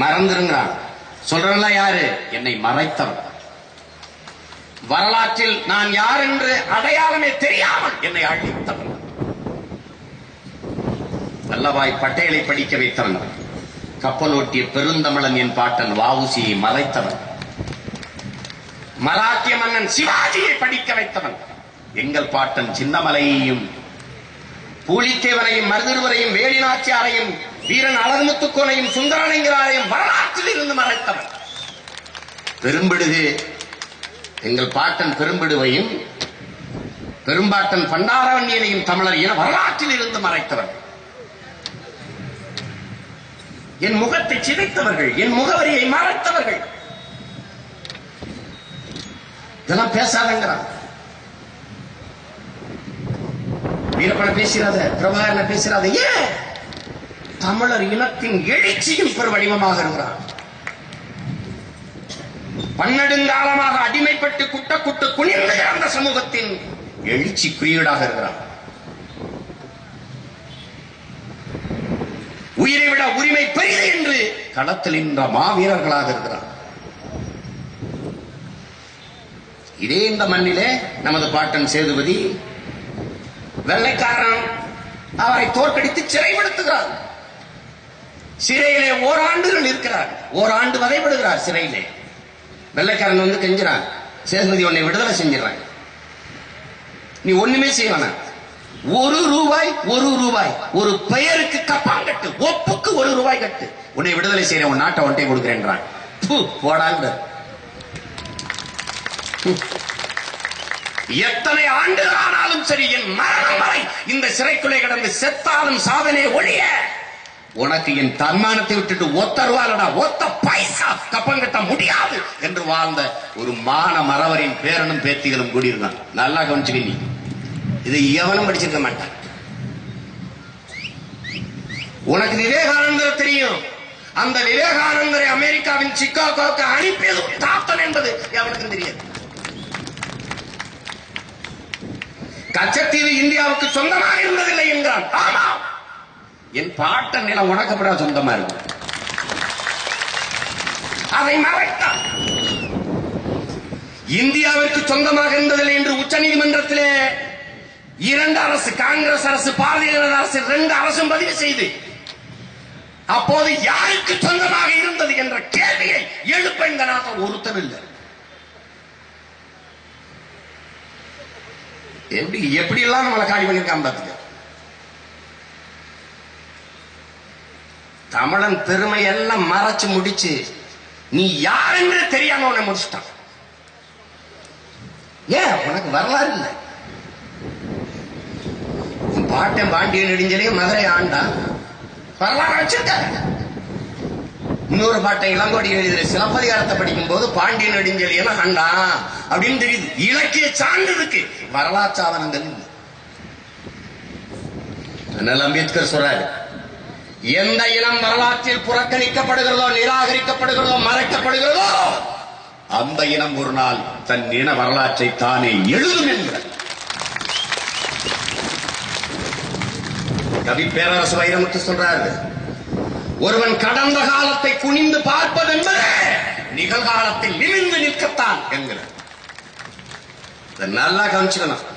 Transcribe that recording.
மறந்துருங்கிறான் சொல்றல யாரு? என்னை மறைத்தவன். வரலாற்றில் நான் யார் என்று அடையாளமே தெரியாமல் என்னை அழித்தவன். வல்லபாய் பட்டேலை படிக்க வைத்தவன். கப்பலோட்டிய பெருந்தமிழன் என் பாட்டன் வாவுசியை மறைத்தவன். மராத்திய மன்னன் சிவாஜியை படிக்க வைத்தவன். எங்கள் பாட்டன் சின்னமலையையும் பூலித்தேவரையும் மருதிருவரையும் வேலிநாச்சியாரையும் வீரன் அழகுமுத்துக்கோனையும் சுந்தரனைங்கிறாரையும் வரலாற்றில் இருந்து மறைத்தவன். பெரும்பிடுகு எங்கள் பாட்டன் பெரும்பிடுவையும் பெரும்பாட்டன் பண்டாரவண்ணியனையும் தமிழர் என வரலாற்றில் இருந்து மறைத்தவர் என் முகத்தை சிதைத்தவர்கள் என் முகவரியை மறைத்தவர்கள். இதெல்லாம் பேசாதங்கிறான். வீரப்பட பேசிடாத பிரபாகரன பேசிடாத. ஏன் தமிழர் இனத்தின் எழுச்சியின் பெருவடிவமாக இருக்கிறார் பன்னெடுங்காலமாக அடிமைப்பட்டு குட்ட குட்டு குனிந்து அந்த சமூகத்தின் எழுச்சி குறியீடாக இருக்கிறார் உயிரை விட உரிமை பெரியது என்று களத்தில் நின்ற மாவீரர்களாக இருக்கிறார் இதே இந்த மண்ணிலே நமது பாட்டன் சேதுபதி வெள்ளைக்காரன் அவரை தோற்கடித்து சிறைப்படுத்துகிறார். சிறையிலே ஓராண்டுகள் இருக்கிறார். ஓராண்டு வதைப்படுகிறார் சிறையிலே. வெள்ளைக்காரன் வந்து கெஞ்சுறான். சேதுபதி உன்னை விடுதலை செஞ்சிடறான். நீ ஒண்ணுமே செய்ய வேணாம். ஒரு ரூபாய் ஒரு ரூபாய் ஒரு பெயருக்கு கப்பாங்கட்டு ஒப்புக்கு ஒரு ரூபாய் கட்டு. உன்னை விடுதலை செய்யற உன் நாட்டை ஒன்றை கொடுக்கிறேன்றான். போடாங்க எத்தனை ஆண்டுகள் ஆனாலும் சரி என் மரணம் வரை இந்த சிறைக்குள்ளே கிடந்து செத்தாலும் சாதனை ஒழிய உனக்கு என் தன்மானத்தை விட்டுட்டு ஒத்த ரூபாலடா ஒத்த பைசா கப்பம் கட்ட முடியாது என்று வாழ்ந்த ஒரு மான மறவரின் பேரனும் பேத்திகளும் கூடியிருந்தான் நல்லா கவனிச்சுக்க நீ. இதை எவனும் படிச்சிருக்க மாட்டான். உனக்கு விவேகானந்தர் தெரியும். அந்த விவேகானந்தரை அமெரிக்காவின் சிக்காகோக்கு அனுப்பியது தாத்தன் என்பது எவனுக்கும் தெரியாது. கச்சத்தீவு இந்தியாவுக்கு சொந்தமாக இருந்ததில்லை என்கிறான் ஆமா. என் பாட்டன் நிலம் உனக்கப்படா சொந்தமா இருக்கும் அதை மறைத்தான் இந்தியாவிற்கு சொந்தமாக இருந்ததில்லை என்று உச்ச நீதிமன்றத்திலே இரண்டு அரசு காங்கிரஸ் அரசு பாரதிய ஜனதா அரசு ரெண்டு அரசும் பதிவு செய்து அப்போது யாருக்கு சொந்தமாக இருந்தது என்ற கேள்வியை எழுப்ப இந்த நாட்டில் ஒருத்தர் இல்லை. எப்படி எப்படி எல்லாம் நம்மளை காலி பண்ணிருக்கான் பாத்துக்க தமிழன் பெருமை எல்லாம் மறைச்சு முடிச்சு நீ யாருன்னு தெரியாம உன்னை முடிச்சிட்டான். ஏன்? உனக்கு வரலாறு இல்லை. உன் பாட்டன் பாண்டியன் நெடுஞ்சலையும் மதுரை ஆண்டா வரலாறு வச்சிருக்க இன்னொரு பாட்டை இளங்கோடி எழுதுற சிலப்பதிகாரத்தை படிக்கும் போது பாண்டியன் என ஹண்டா அப்படின்னு தெரியுது. இலக்கிய சான்றிருக்கு வரலாற்று ஆவணங்கள் அதனால அம்பேத்கர் சொல்றாரு எந்த இனம் வரலாற்றில் புறக்கணிக்கப்படுகிறதோ நிராகரிக்கப்படுகிறதோ மறைக்கப்படுகிறதோ அந்த இனம் ஒரு நாள் தன் இன வரலாற்றை தானே எழுதும் என்கிறார் கவி பேரரசு வைரமுத்து சொல்றாரு ஒருவன் கடந்த காலத்தை குனிந்து பார்ப்பது என்பது நிகழ்காலத்தில் நிமிந்து நிற்கத்தான் என்கிறார். நல்லா கவனிச்சுக்கணும்.